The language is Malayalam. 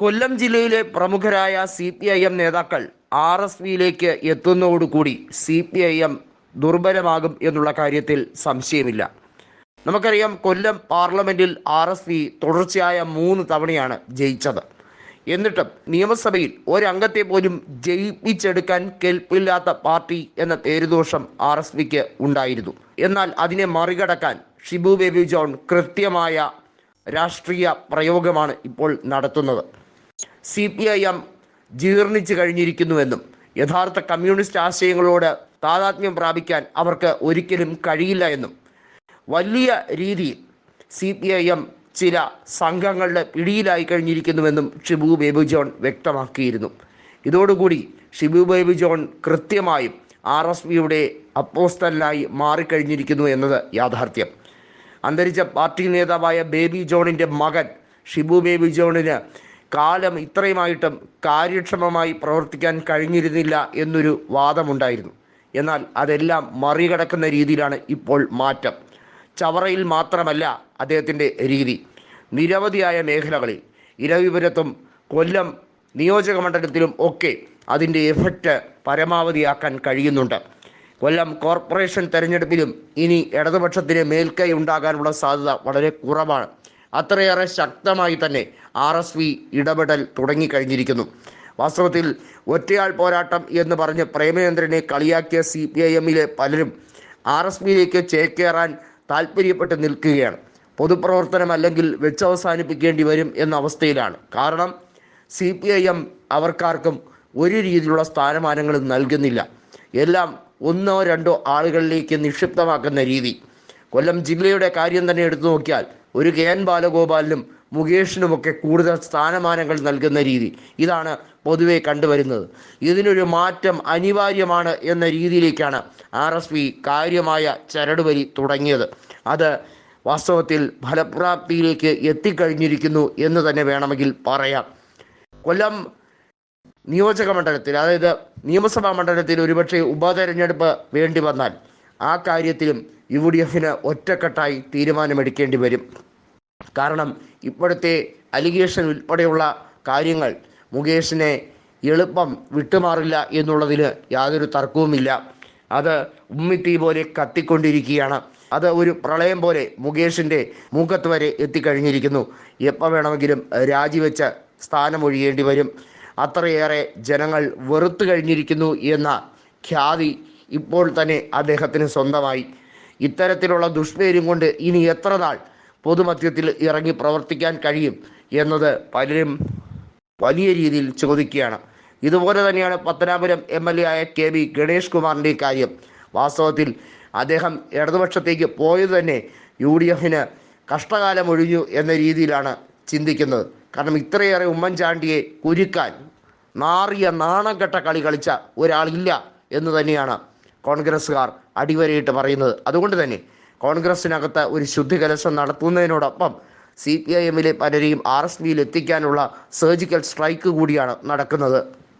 കൊല്ലം ജില്ലയിലെ പ്രമുഖരായ സി പി ഐ എം നേതാക്കൾ ആർ എസ് പിയിലേക്ക് എത്തുന്നതോടുകൂടി സി പി ഐ എം ദുർബലമാകും എന്നുള്ള കാര്യത്തിൽ സംശയമില്ല. നമുക്കറിയാം കൊല്ലം പാർലമെന്റിൽ ആർ എസ് പി തുടർച്ചയായ മൂന്ന് തവണയാണ് ജയിച്ചത്. എന്നിട്ടും നിയമസഭയിൽ ഒരംഗത്തെ പോലും ജയിപ്പിച്ചെടുക്കാൻ കെൽപ്പില്ലാത്ത പാർട്ടി എന്ന പേരുദോഷം ആർ എസ് പിക്ക് ഉണ്ടായിരുന്നു. എന്നാൽ അതിനെ മറികടക്കാൻ ഷിബു ബേബി ജോൺ കൃത്യമായ രാഷ്ട്രീയ പ്രയോഗമാണ് ഇപ്പോൾ നടത്തുന്നത്. സി പി ഐ എം ജീർണിച്ചു കഴിഞ്ഞിരിക്കുന്നുവെന്നും യഥാർത്ഥ കമ്മ്യൂണിസ്റ്റ് ആശയങ്ങളോട് താതാത്മ്യം പ്രാപിക്കാൻ അവർക്ക് ഒരിക്കലും കഴിയില്ല എന്നും. വലിയ രീതിയിൽ സി പി ഐ എം ചില സംഘങ്ങളുടെ പിടിയിലായി കഴിഞ്ഞിരിക്കുന്നുവെന്നും ഷിബു ബേബി ജോൺ വ്യക്തമാക്കിയിരുന്നു. ഇതോടുകൂടി ഷിബു ബേബി ജോൺ കൃത്യമായും ആർ എസ് പിയുടെ അപ്പോസ്റ്റലിനായി മാറിക്കഴിഞ്ഞിരിക്കുന്നു എന്നത് യാഥാർത്ഥ്യം. അന്തരിച്ച പാർട്ടി നേതാവായ ബേബി ജോണിന്റെ മകൻ ഷിബു ബേബി ജോണിന് കാലം ഇത്രയുമായിട്ടും കാര്യക്ഷമമായി പ്രവർത്തിക്കാൻ കഴിഞ്ഞിരുന്നില്ല എന്നൊരു വാദമുണ്ടായിരുന്നു. എന്നാൽ അതെല്ലാം മറികടക്കുന്ന രീതിയിലാണ് ഇപ്പോൾ മാറ്റം. ചവറയിൽ മാത്രമല്ല അദ്ദേഹത്തിന്റെ രീതി. നിരവധിയായ മേഖലകളിൽ ഇരവിപുരത്തും കൊല്ലം നിയോജക മണ്ഡലത്തിലും ഒക്കെ അതിന്റെ എഫക്റ്റ് പരമാവധിയാക്കാൻ കഴിയുന്നുണ്ട്. കൊല്ലം കോർപ്പറേഷൻ തെരഞ്ഞെടുപ്പിലും ഇനി ഇടതുപക്ഷത്തിന് മേൽക്കൈ ഉണ്ടാകാനുള്ള സാധ്യത വളരെ കുറവാണ്. അത്രയേറെ ശക്തമായി തന്നെ ആർ എസ് പി ഇടപെടൽ തുടങ്ങിക്കഴിഞ്ഞിരിക്കുന്നു. വാസ്തവത്തിൽ ഒറ്റയാൾ പോരാട്ടം എന്ന് പറഞ്ഞ് പ്രേമചന്ദ്രനെ കളിയാക്കിയ സി പി ഐ എമ്മിലെ പലരും ആർ എസ് പിയിലേക്ക് ചേക്കേറാൻ താല്പര്യപ്പെട്ട് നിൽക്കുകയാണ്. പൊതുപ്രവർത്തനം അല്ലെങ്കിൽ വെച്ചവസാനിപ്പിക്കേണ്ടി വരും എന്ന അവസ്ഥയിലാണ്. കാരണം സി പി ഐ എം അവർക്കാർക്കും ഒരു രീതിയിലുള്ള സ്ഥാനമാനങ്ങൾ നൽകുന്നില്ല. എല്ലാം ഒന്നോ രണ്ടോ ആളുകളിലേക്ക് നിക്ഷിപ്തമാക്കുന്ന രീതി. കൊല്ലം ജില്ലയുടെ കാര്യം തന്നെ എടുത്തു നോക്കിയാൽ ഒരു കെ എൻ ബാലഗോപാലിനും മുകേഷിനുമൊക്കെ കൂടുതൽ സ്ഥാനമാനങ്ങൾ നൽകുന്ന രീതി. ഇതാണ് പൊതുവെ കണ്ടുവരുന്നത്. ഇതിനൊരു മാറ്റം അനിവാര്യമാണ് എന്ന രീതിയിലേക്കാണ് ആർ എസ് പി കാര്യമായ ചരടുവലി തുടങ്ങിയത്. അത് വാസ്തവത്തിൽ ഫലപ്രാപ്തിയിലേക്ക് എത്തിക്കഴിഞ്ഞിരിക്കുന്നു എന്ന് തന്നെ വേണമെങ്കിൽ പറയാം. കൊല്ലം നിയോജക മണ്ഡലത്തിൽ അതായത് നിയമസഭാ മണ്ഡലത്തിൽ ഒരുപക്ഷെ ഉപതെരഞ്ഞെടുപ്പ് വേണ്ടി വന്നാൽ ആ കാര്യത്തിലും യു ഡി എഫിന് ഒറ്റക്കെട്ടായി തീരുമാനമെടുക്കേണ്ടി വരും. കാരണം ഇപ്പോഴത്തെ അലിഗേഷൻ ഉൾപ്പെടെയുള്ള കാര്യങ്ങൾ മുകേഷിനെ എളുപ്പം വിട്ടുമാറില്ല എന്നുള്ളതിന് യാതൊരു തർക്കവുമില്ല. അത് ഉമ്മിത്തീ പോലെ കത്തിക്കൊണ്ടിരിക്കുകയാണ്. അത് ഒരു പ്രളയം പോലെ മുകേഷിന്റെ മൂക്കത്ത് വരെ എത്തിക്കഴിഞ്ഞിരിക്കുന്നു. എപ്പോൾ വേണമെങ്കിലും രാജിവെച്ച് സ്ഥാനമൊഴിയേണ്ടി വരും. അത്രയേറെ ജനങ്ങൾ വെറുത്തു കഴിഞ്ഞിരിക്കുന്നു എന്ന ഖ്യാതി ഇപ്പോൾ തന്നെ അദ്ദേഹത്തിന് സ്വന്തമായി. ഇത്തരത്തിലുള്ള ദുഷ്പേരും കൊണ്ട് ഇനി എത്ര നാൾ പൊതുമധ്യത്തിൽ ഇറങ്ങി പ്രവർത്തിക്കാൻ കഴിയും എന്നത് പലരും വലിയ രീതിയിൽ ചോദിക്കുകയാണ്. ഇതുപോലെ തന്നെയാണ് പത്തനാപുരം എം എൽ എ ആയ കെ വി ഗണേഷ് കുമാറിന്റെ കാര്യം. വാസ്തവത്തിൽ അദ്ദേഹം ഇടതുപക്ഷത്തേക്ക് പോയത് തന്നെ യു ഡി എഫിന് കഷ്ടകാലം ഒഴിഞ്ഞു എന്ന രീതിയിലാണ് ചിന്തിക്കുന്നത്. കാരണം ഇത്രയേറെ ഉമ്മൻചാണ്ടിയെ കുരുക്കാൻ നാറിയ നാണം കെട്ട കളി കളിച്ച ഒരാളില്ല എന്ന് തന്നെയാണ് കോൺഗ്രസ്സുകാർ അടിവരയിട്ട് പറയുന്നത്. അതുകൊണ്ട് തന്നെ കോൺഗ്രസിനകത്ത് ഒരു ശുദ്ധികലശം നടത്തുന്നതിനോടൊപ്പം സി പി ഐ എമ്മിലെ പലരെയും ആർ എസ് പിയിൽ എത്തിക്കാനുള്ള സർജിക്കൽ സ്ട്രൈക്ക് കൂടിയാണ് നടക്കുന്നത്.